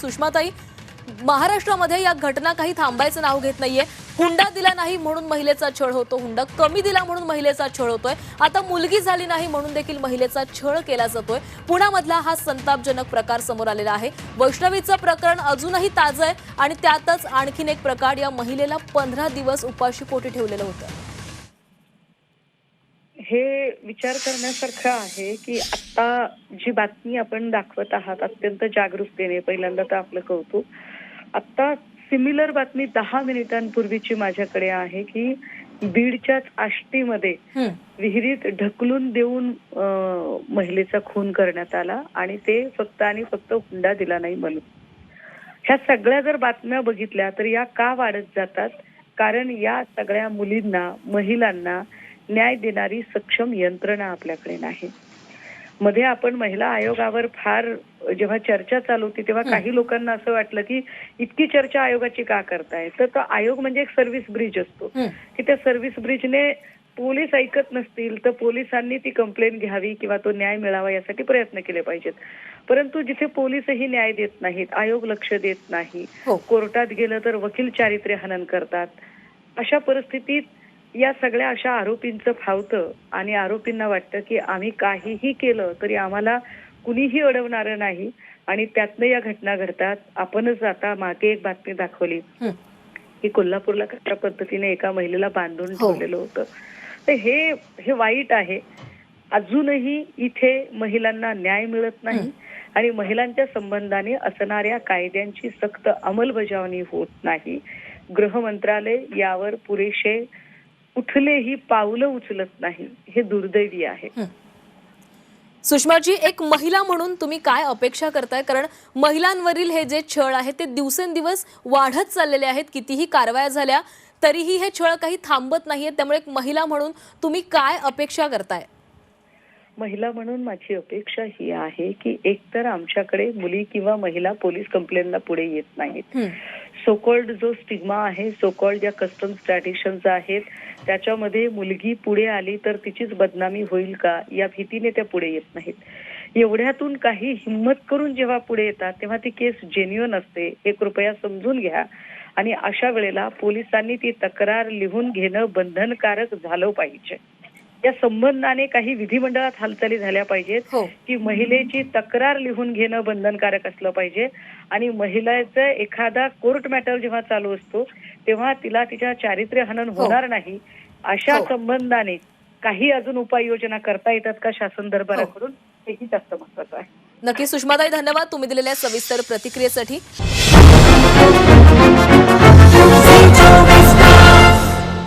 सुषमाताई महाराष्ट्रामध्ये या घटना काही थांबायचं नाव घेत नाहीये. हुंडा दिला नाही म्हणून महिलेचा छळ होतो. हुंडा कमी दिला म्हणून महिलेचा छळ होतोय. आता मुलगी झाली नाही म्हणून देखील महिलेचा छळ केला जातोय. पुण्यामधला हा संतापजनक प्रकार समोर आलेला आहे. वैष्णवीचं प्रकरण अजूनही ताजं आहे आणि त्यातच आणखीन एक प्रकार या महिलेला पंधरा दिवस उपाशी पोटी ठेवलेलं होतं. हे विचार करण्यासारखं आहे की आता जी बातमी आपण दाखवत आहात अत्यंत जागरूकतेने पहिल्यांदा तर आपलं कौतुक. आता सिमिलर बातमी दहा मिनिटांपूर्वीची माझ्याकडे आहे की बीडच्याच आष्टीमध्ये विहिरीत ढकलून देऊन महिलेचा खून करण्यात आला आणि ते फक्त आणि फक्त हुंडा दिला नाही म्हणून. ह्या सगळ्या जर बातम्या बघितल्या तर या का वाढत जातात? कारण या सगळ्या मुलींना महिलांना न्याय देणारी सक्षम यंत्रणा आपल्याकडे नाही. मध्ये आपण महिला आयोगावर फार जेव्हा चर्चा चालू होती तेव्हा. काही लोकांना असं वाटलं की इतकी चर्चा आयोगाची का करताय? तर तो आयोग म्हणजे एक सर्व्हिस ब्रिज असतो. की त्या सर्व्हिस ब्रिजने पोलीस ऐकत नसतील तर पोलिसांनी ती कंप्लेंट घ्यावी किंवा तो न्याय मिळावा यासाठी प्रयत्न केले पाहिजेत. परंतु जिथे पोलीसही न्याय देत नाहीत आयोग लक्ष देत नाही हो. कोर्टात गेलं तर वकील चारित्र्य हनन करतात अशा परिस्थितीत या सगळ्या अशा आरोपींचं फावतं आणि आरोपींना वाटतं की आम्ही काहीही केलं तरी आम्हाला कुणीही अडवणारं नाही आणि त्यातनं या घटना घडतात आपणच आता मागे एक बातमी दाखवली. की कोल्हापूरला कशा पद्धतीने एका महिलेला बांधून हो. ठेवलेलं होतं तर हे हे वाईट आहे अजूनही इथे महिलांना न्याय मिळत नाही. आणि महिलांच्या संबंधाने असणाऱ्या कायद्यांची सक्त अंमलबजावणी होत नाही गृह मंत्रालय यावर पुरेसे कुठलेही पावलं उचलत नाही. हे दुर्दैवी आहे. सुषमाजी एक महिला म्हणून तुम्ही काय अपेक्षा करताय? कारण महिलांवरील हे जे छळ आहे ते दिवसेंदिवस वाढत चाललेले आहेत. कितीही कारवाया झाल्या तरीही हे छळ काही थांबत नाहीये. त्यामुळे एक महिला म्हणून तुम्ही काय अपेक्षा करताय? महिला म्हणून माझी अपेक्षा ही आहे की एकतर आमच्याकडे मुली किंवा महिला पोलीस कंप्लेंटला पुढे येत नाहीत. सोकॉल्ड जो स्टिग्मा आहे सोकॉल्ड ज्या कस्टम्स ट्रॅडिशन्स आहेत त्याच्यामध्ये मुलगी पुढे आली तर तिचीच बदनामी होईल का? या भीतीने त्या पुढे येत नाहीत. एवढ्यातून काही हिंमत करून जेव्हा पुढे येतात तेव्हा ती केस जेन्युअन असते. हे कृपया समजून घ्या. आणि अशा वेळेला पोलिसांनी ती तक्रार लिहून घेणं बंधनकारक झालं पाहिजे. या संबंधाने काही विधिमंडळात हालचाली झाल्या पाहिजेत हो. की महिलेची तक्रार लिहून घेणं बंधनकारक असलं पाहिजे. आणि महिलेचं एखादा कोर्ट मॅटर जेव्हा चालू असतो तेव्हा तिला तिच्या चारित्र्य हनन होणार नाही. अशा हो. संबंधाने काही अजून उपाययोजना करता येतात का शासन दरबाराकडून? हेही जास्त महत्वाचं आहे. नक्की सुषमाताई धन्यवाद. तुम्ही दिलेल्या सविस्तर प्रतिक्रियेसाठी.